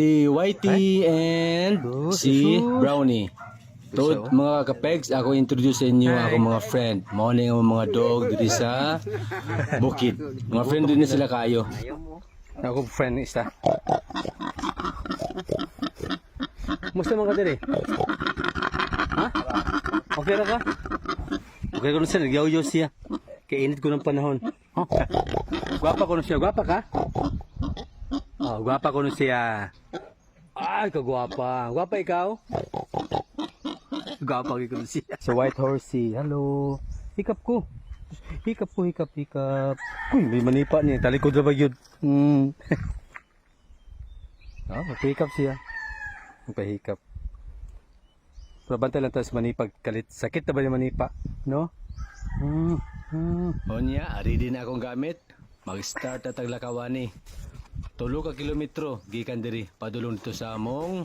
Si Whitey and si Brownie. To mga kapegs, ako introduce sa inyo ako mga friend. Mao na yung mga dog diri sa bukid. Mga friend din na sila kayo. Ako friend isa. Musta mga diri? Ha? Okay ra ka? Okay ko na siya, nagyaw-yaw siya. Kainit ko ng panahon. Gwapa ko na siya. Gwapa ka? Oh, gwapa ko na siya. Ay, kagwapa. Gwapa ikaw? Gwapa ko na siya. Sa White Horsey. Hello. Hikap ko. Hikap ko, hikap, hikap. Uy, may manipa niya. Talikod na ba yun? Hmm. ah, magpahikap siya. Magpahikap. Pero bantay lang tayo sa manipag kalit. Sakit na ba yung manipa? No? Hmm. Hmm. O niya, ari din akong gamit. Mag-start at taglakawani. Tulo ka kilometro, gikan diri, padulong dito sa among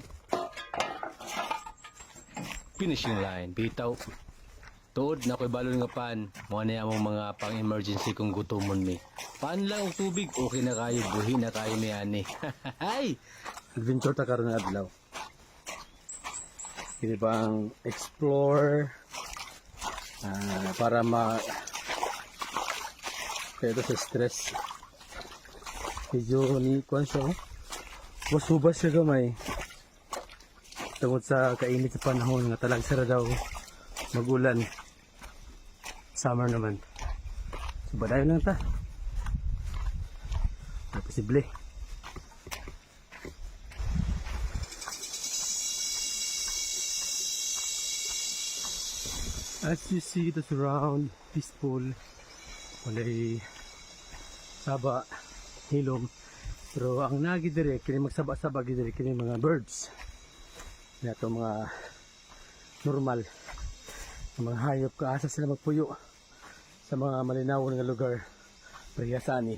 finishing line. Bitaw. Tuod na ko'y balon nga pan. Mga na among mga pang-emergency kung gutomon mi. Pan lang og tubig, okay na kayo, buhi na kayo ni ani. Hay! Adventure ta karon adlaw. Kini bang explore ah, para ma kaya sa stress. Medyo ni kuan siya. oh. Wasubas siya gamay. Tungod sa kainit sa panahon nga talag sara daw magulan. Summer naman. So badayon lang ta. Ay, posible. As you see the surround, peaceful. Walay saba, hilom. Pero ang nagi dire, kini magsaba-saba gid dire kini mga birds. Nato mga normal. Mga hayop kaasa sila magpuyo sa mga malinawon nga lugar. Priyasani.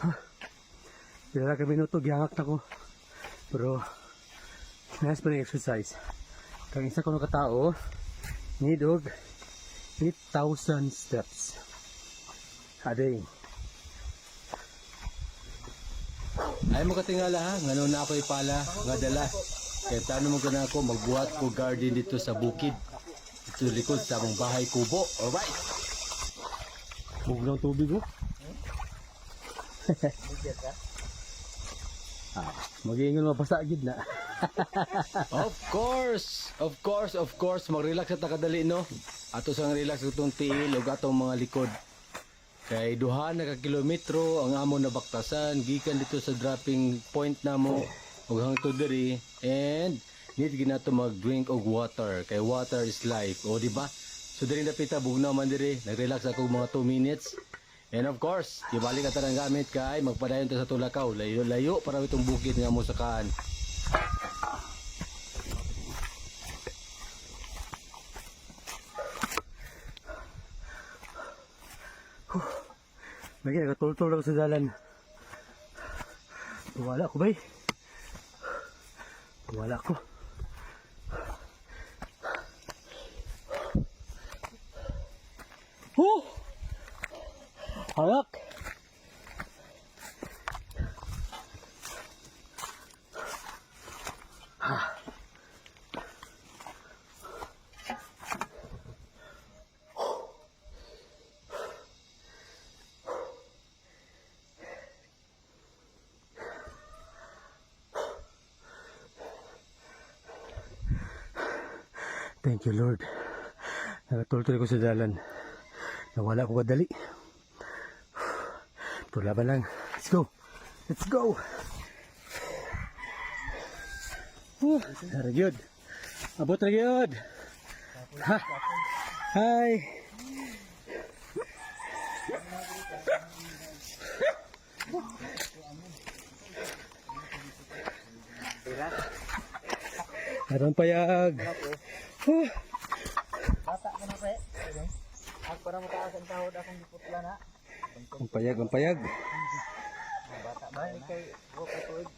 Huh. Pila ka minuto, gihangak na ko. Pero, nice pa exercise. Kang isa ko ng katao, need og 8,000 steps a day. Ay mo katingala ha, ngano na ako ipala, nga dala. Kaya tano mo gana ako, magbuhat ko garden dito sa bukid. Dito likod sa among bahay kubo. Alright. Huwag ng tubig oh. ah, mag-iingon mapasagid na. of course, of course, of course, mag-relax at nakadali no. Ato sang relax itong tiil ug atong mga likod. Kay duha na ka kilometro ang amo na baktasan gikan dito sa dropping point namo ug hangtod diri and need ginato mag-drink og water kay water is life o di ba? So diri napita bugnaw man diri nag-relax ako mga 2 minutes. And of course, ibalik ka ng gamit kay magpadayon ta sa Tulakaw. Layo-layo para itong bukid nga mo sa kaan. Lagi nakatultol ako sa dalan. Wala ko bay. Wala ko. Oh! Hayak! Thank you Lord. Nakatultol ko sa dalan. Nawala ko kadali. Tulaban lang. Let's go. Let's go. Whew. Very good. Abot na good. Ha. Hi. Meron payag. Huh. Bata ka na pre. Ako para mataas ang tahod akong giputla na. Ang payag, ang payag. Bata ba ni kay wo ka tuig.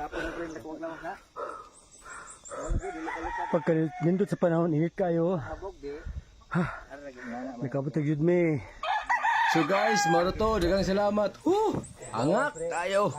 Tapos na rin ako lang na. Pagka nindot sa panahon, init kayo. Abog di. Ha. Ara gyud na. Nakabutag yun me. So guys, maro to, dagang salamat. Uh, angak tayo.